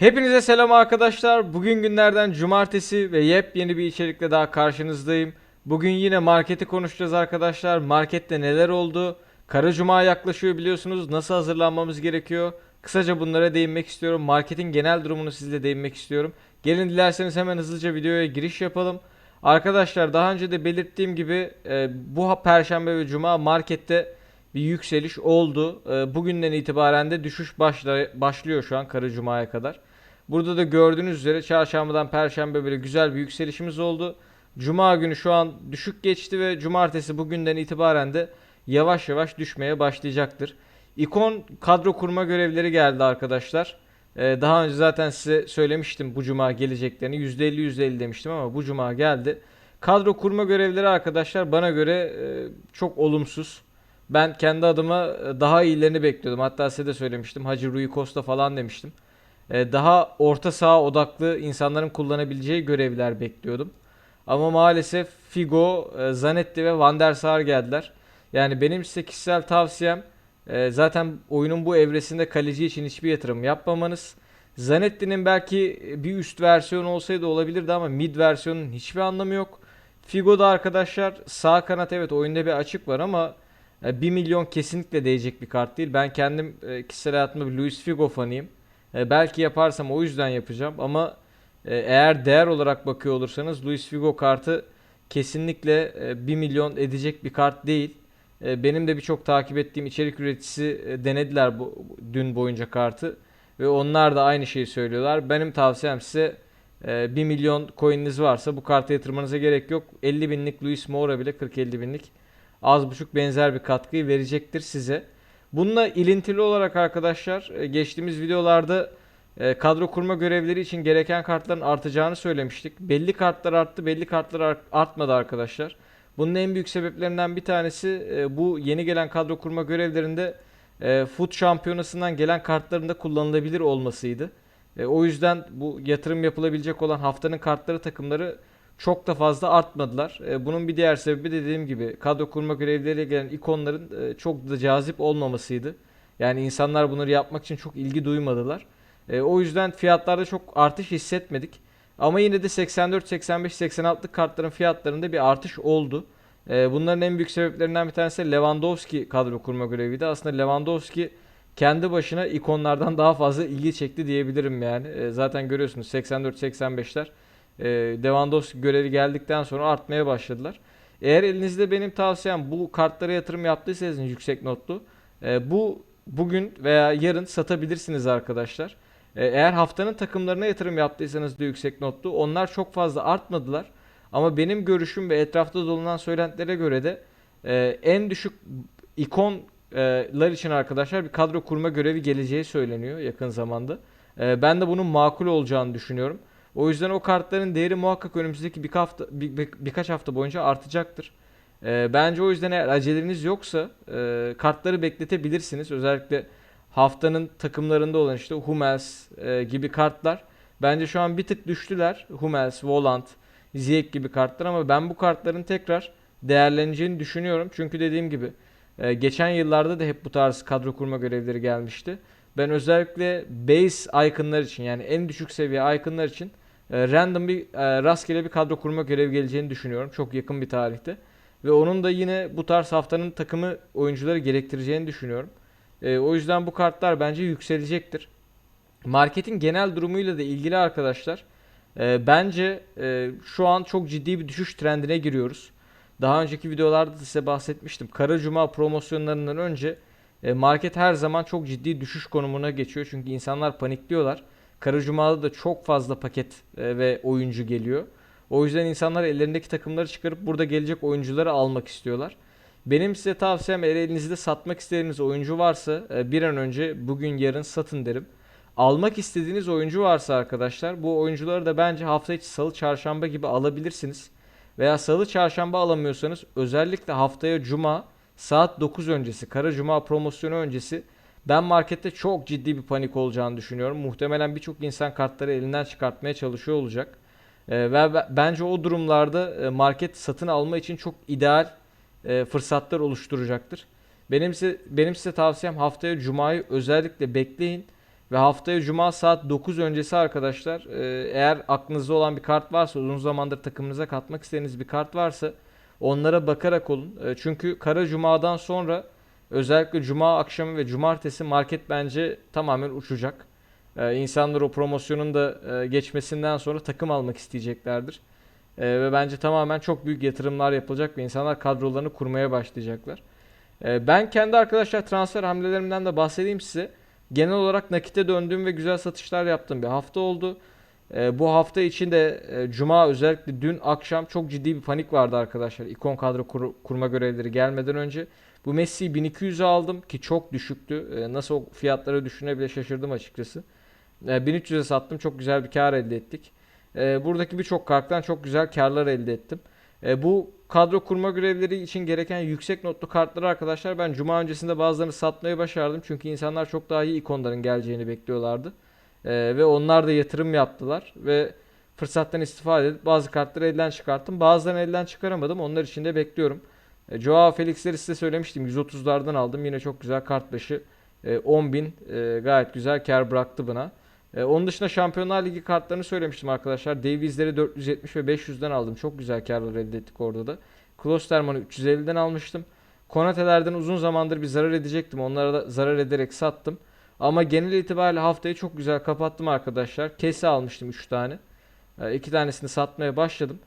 Hepinize selam arkadaşlar. Bugün günlerden cumartesi ve yepyeni bir içerikle daha karşınızdayım. Bugün yine marketi konuşacağız arkadaşlar. Markette neler oldu? Kara Cuma yaklaşıyor biliyorsunuz. Nasıl hazırlanmamız gerekiyor? Kısaca bunlara değinmek istiyorum. Marketin genel durumunu sizle değinmek istiyorum. Gelin dilerseniz hemen hızlıca videoya giriş yapalım. Arkadaşlar daha önce de belirttiğim gibi e, bu perşembe ve cuma markette bir yükseliş oldu. E, bugünden itibaren de düşüş başlıyor şu an Kara Cuma'ya kadar. Burada da gördüğünüz üzere çarşambadan perşembe böyle güzel bir yükselişimiz oldu. Cuma günü şu an düşük geçti ve cumartesi bugünden itibaren de yavaş yavaş düşmeye başlayacaktır. İkon kadro kurma görevleri geldi arkadaşlar. Ee, daha önce zaten size söylemiştim bu cuma geleceklerini. %50 %50 demiştim ama bu cuma geldi. Kadro kurma görevleri arkadaşlar bana göre e, çok olumsuz. Ben kendi adıma e, daha iyilerini bekliyordum. Hatta size de söylemiştim. Hacı Rui Costa falan demiştim. E, daha orta saha odaklı insanların kullanabileceği görevler bekliyordum. Ama maalesef Figo, e, Zanetti ve Van der Sar geldiler. Yani benim size kişisel tavsiyem e, zaten oyunun bu evresinde kaleci için hiçbir yatırım yapmamanız. Zanetti'nin belki bir üst versiyonu olsaydı olabilirdi ama mid versiyonun hiçbir anlamı yok. Figo'da arkadaşlar sağ kanat evet oyunda bir açık var ama e, 1 milyon kesinlikle değecek bir kart değil. Ben kendim e, kişisel hayatımda bir Luis Figo fanıyım. E, belki yaparsam o yüzden yapacağım ama e, eğer değer olarak bakıyor olursanız Luis Figo kartı kesinlikle e, 1 milyon edecek bir kart değil. E, benim de birçok takip ettiğim içerik üreticisi e, denediler bu dün boyunca kartı ve onlar da aynı şeyi söylüyorlar. Benim tavsiyem size e, 1 milyon coin'iniz varsa bu karta yatırmanıza gerek yok. 50 binlik Luis Moura bile 40-50 binlik az buçuk benzer bir katkıyı verecektir size. Bununla ilintili olarak arkadaşlar e, geçtiğimiz videolarda e, kadro kurma görevleri için gereken kartların artacağını söylemiştik. Belli kartlar arttı, belli kartlar art- artmadı arkadaşlar. Bunun en büyük sebeplerinden bir tanesi e, bu yeni gelen kadro kurma görevlerinde Foot Şampiyonası'ndan gelen kartların da kullanılabilir olmasıydı. O yüzden bu yatırım yapılabilecek olan haftanın kartları takımları çok da fazla artmadılar. E, bunun bir diğer sebebi de dediğim gibi kadro kurma görevleriyle gelen ikonların e, çok da cazip olmamasıydı. Yani insanlar bunları yapmak için çok ilgi duymadılar. E, o yüzden fiyatlarda çok artış hissetmedik. Ama yine de 84, 85, 86'lık kartların fiyatlarında bir artış oldu. Bunların en büyük sebeplerinden bir tanesi Lewandowski kadro kurma göreviydi. Aslında Lewandowski kendi başına ikonlardan daha fazla ilgi çekti diyebilirim yani. Zaten görüyorsunuz 84-85'ler e, Lewandowski görevi geldikten sonra artmaya başladılar. Eğer elinizde benim tavsiyem bu kartlara yatırım yaptıysanız yüksek notlu e, bu bugün veya yarın satabilirsiniz arkadaşlar. E, eğer haftanın takımlarına yatırım yaptıysanız da yüksek notlu onlar çok fazla artmadılar. Ama benim görüşüm ve etrafta dolanan söylentilere göre de e, en düşük ikonlar için arkadaşlar bir kadro kurma görevi geleceği söyleniyor yakın zamanda. E, ben de bunun makul olacağını düşünüyorum. O yüzden o kartların değeri muhakkak önümüzdeki bir hafta bir, bir- birkaç hafta boyunca artacaktır. Ee, bence o yüzden eğer aceleniz yoksa e, kartları bekletebilirsiniz. Özellikle haftanın takımlarında olan işte Hummels e, gibi kartlar bence şu an bir tık düştüler. Hummels, Volant, Ziyech gibi kartlar ama ben bu kartların tekrar değerleneceğini düşünüyorum. Çünkü dediğim gibi e, geçen yıllarda da hep bu tarz kadro kurma görevleri gelmişti. Ben özellikle base icon'lar için yani en düşük seviye icon'lar için e, random bir e, rastgele bir kadro kurma görevi geleceğini düşünüyorum. Çok yakın bir tarihte. Ve onun da yine bu tarz haftanın takımı oyuncuları gerektireceğini düşünüyorum. E, o yüzden bu kartlar bence yükselecektir. Marketin genel durumuyla da ilgili arkadaşlar e, bence e, şu an çok ciddi bir düşüş trendine giriyoruz. Daha önceki videolarda da size bahsetmiştim. Kara Cuma promosyonlarından önce market her zaman çok ciddi düşüş konumuna geçiyor. Çünkü insanlar panikliyorlar. Kara Cuma'da da çok fazla paket e, ve oyuncu geliyor. O yüzden insanlar ellerindeki takımları çıkarıp burada gelecek oyuncuları almak istiyorlar. Benim size tavsiyem eğer elinizde satmak istediğiniz oyuncu varsa e, bir an önce bugün yarın satın derim. Almak istediğiniz oyuncu varsa arkadaşlar bu oyuncuları da bence hafta içi salı çarşamba gibi alabilirsiniz. Veya salı çarşamba alamıyorsanız özellikle haftaya cuma saat 9 öncesi kara cuma promosyonu öncesi ben markette çok ciddi bir panik olacağını düşünüyorum. Muhtemelen birçok insan kartları elinden çıkartmaya çalışıyor olacak. Ee, ve be- bence o durumlarda e, market satın alma için çok ideal e, fırsatlar oluşturacaktır. Benim size, benim size tavsiyem haftaya Cuma'yı özellikle bekleyin Ve haftaya cuma saat 9 öncesi arkadaşlar e, eğer aklınızda olan bir kart varsa uzun zamandır takımınıza katmak istediğiniz bir kart varsa onlara bakarak olun. E, çünkü kara cumadan sonra özellikle cuma akşamı ve cumartesi market bence tamamen uçacak. E, insanlar o promosyonun da e, geçmesinden sonra takım almak isteyeceklerdir. E, ve bence tamamen çok büyük yatırımlar yapılacak ve insanlar kadrolarını kurmaya başlayacaklar. Ben kendi arkadaşlar transfer hamlelerimden de bahsedeyim size. Genel olarak nakite döndüğüm ve güzel satışlar yaptığım bir hafta oldu. E, bu hafta içinde e, Cuma özellikle dün akşam çok ciddi bir panik vardı arkadaşlar. İkon kadro kur- kurma görevleri gelmeden önce. Bu Messi'yi 1200'e aldım ki çok düşüktü. E, nasıl o fiyatlara düşüne bile şaşırdım açıkçası. E, 1300'e sattım. Çok güzel bir kar elde ettik. E, buradaki birçok karttan çok güzel karlar elde ettim. E, bu kadro kurma görevleri için gereken yüksek notlu kartları arkadaşlar ben cuma öncesinde bazılarını satmayı başardım. Çünkü insanlar çok daha iyi ikonların geleceğini bekliyorlardı. E, ve onlar da yatırım yaptılar ve fırsattan istifade edip bazı kartları elden çıkarttım. Bazılarını elden çıkaramadım. Onlar için de bekliyorum. E, Joao Felix'leri size söylemiştim. 130'lardan aldım. Yine çok güzel kart başı. E, 10.000 e, gayet güzel kar bıraktı bana. E, onun dışında Şampiyonlar Ligi kartlarını söylemiştim arkadaşlar. Davies'leri 470 ve 500'den aldım. Çok güzel karlar elde ettik orada da. Klosterman'ı 350'den almıştım. Konate'lerden uzun zamandır bir zarar edecektim. Onlara da zarar ederek sattım. Ama genel itibariyle haftayı çok güzel kapattım arkadaşlar. Kese almıştım 3 tane. 2 tanesini satmaya başladım.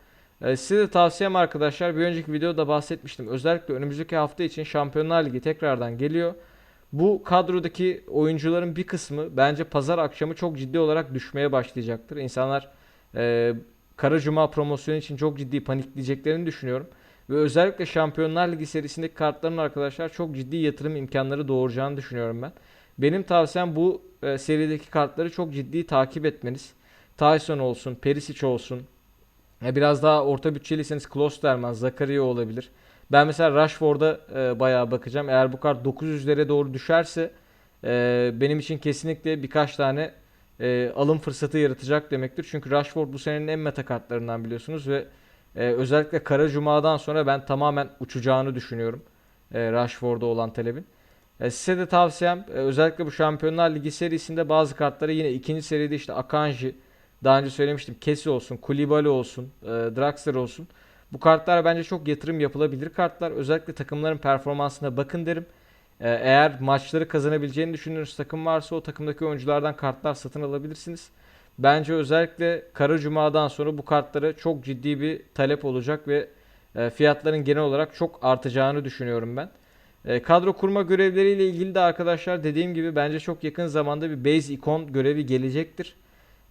E, size de tavsiyem arkadaşlar bir önceki videoda bahsetmiştim. Özellikle önümüzdeki hafta için Şampiyonlar Ligi tekrardan geliyor. Bu kadrodaki oyuncuların bir kısmı bence pazar akşamı çok ciddi olarak düşmeye başlayacaktır. İnsanlar e, Kara Cuma promosyonu için çok ciddi panikleyeceklerini düşünüyorum. Ve özellikle Şampiyonlar Ligi serisindeki kartların arkadaşlar çok ciddi yatırım imkanları doğuracağını düşünüyorum ben. Benim tavsiyem bu e, serideki kartları çok ciddi takip etmeniz. Tyson olsun, Perisic olsun. E, biraz daha orta bütçeliyseniz Klosterman, Zakaria olabilir. Ben mesela Rashford'a e, bayağı bakacağım. Eğer bu kart 900'lere doğru düşerse e, benim için kesinlikle birkaç tane e, alım fırsatı yaratacak demektir. Çünkü Rashford bu senenin en meta kartlarından biliyorsunuz ve e, özellikle Kara Cuma'dan sonra ben tamamen uçacağını düşünüyorum. E, Rashford'a olan talebin. E, size de tavsiyem e, özellikle bu Şampiyonlar Ligi serisinde bazı kartları yine ikinci seride işte Akanji, daha önce söylemiştim Kesi olsun, Koulibaly olsun, e, Draxler olsun. Bu kartlar bence çok yatırım yapılabilir kartlar. Özellikle takımların performansına bakın derim. Eğer maçları kazanabileceğini düşündüğünüz takım varsa o takımdaki oyunculardan kartlar satın alabilirsiniz. Bence özellikle Kara Cuma'dan sonra bu kartlara çok ciddi bir talep olacak ve fiyatların genel olarak çok artacağını düşünüyorum ben. E, kadro kurma görevleriyle ilgili de arkadaşlar dediğim gibi bence çok yakın zamanda bir base ikon görevi gelecektir.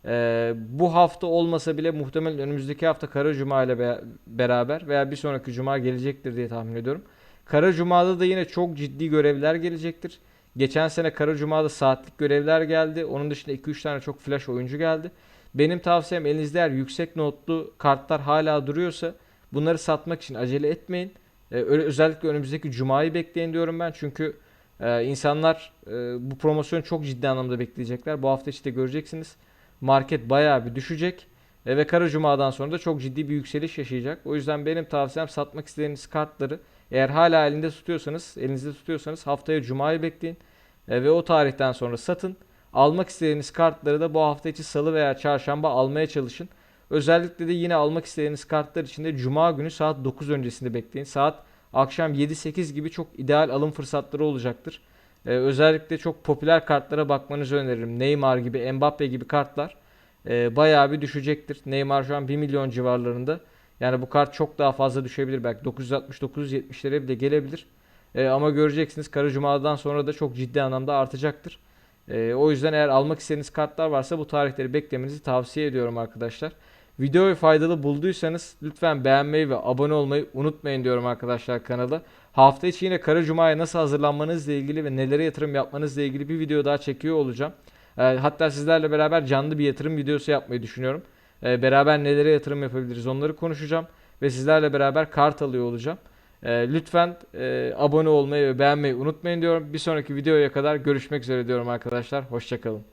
Ee, bu hafta olmasa bile muhtemelen önümüzdeki hafta Kara Cuma ile be- beraber veya bir sonraki Cuma gelecektir diye tahmin ediyorum. Kara Cuma'da da yine çok ciddi görevler gelecektir. Geçen sene Kara Cuma'da saatlik görevler geldi. Onun dışında 2-3 tane çok flash oyuncu geldi. Benim tavsiyem elinizde eğer yüksek notlu kartlar hala duruyorsa bunları satmak için acele etmeyin. Ee, öyle özellikle önümüzdeki Cuma'yı bekleyin diyorum ben. Çünkü e, insanlar e, bu promosyonu çok ciddi anlamda bekleyecekler. Bu hafta işte göreceksiniz market bayağı bir düşecek. E, ve Kara Cuma'dan sonra da çok ciddi bir yükseliş yaşayacak. O yüzden benim tavsiyem satmak istediğiniz kartları eğer hala elinde tutuyorsanız, elinizde tutuyorsanız haftaya Cuma'yı bekleyin. E, ve o tarihten sonra satın. Almak istediğiniz kartları da bu hafta içi salı veya çarşamba almaya çalışın. Özellikle de yine almak istediğiniz kartlar için de Cuma günü saat 9 öncesinde bekleyin. Saat akşam 7-8 gibi çok ideal alım fırsatları olacaktır. Ee, özellikle çok popüler kartlara bakmanızı öneririm. Neymar gibi, Mbappe gibi kartlar e, bayağı bir düşecektir. Neymar şu an 1 milyon civarlarında. Yani bu kart çok daha fazla düşebilir. Belki 960-970'lere bile gelebilir. E, ama göreceksiniz Kara Cuma'dan sonra da çok ciddi anlamda artacaktır. E, o yüzden eğer almak istediğiniz kartlar varsa bu tarihleri beklemenizi tavsiye ediyorum arkadaşlar. Videoyu faydalı bulduysanız lütfen beğenmeyi ve abone olmayı unutmayın diyorum arkadaşlar kanala. Hafta içi yine Kara Cuma'ya nasıl hazırlanmanızla ilgili ve nelere yatırım yapmanızla ilgili bir video daha çekiyor olacağım. Ee, hatta sizlerle beraber canlı bir yatırım videosu yapmayı düşünüyorum. Ee, beraber nelere yatırım yapabiliriz onları konuşacağım. Ve sizlerle beraber kart alıyor olacağım. Ee, lütfen e, abone olmayı ve beğenmeyi unutmayın diyorum. Bir sonraki videoya kadar görüşmek üzere diyorum arkadaşlar. Hoşçakalın.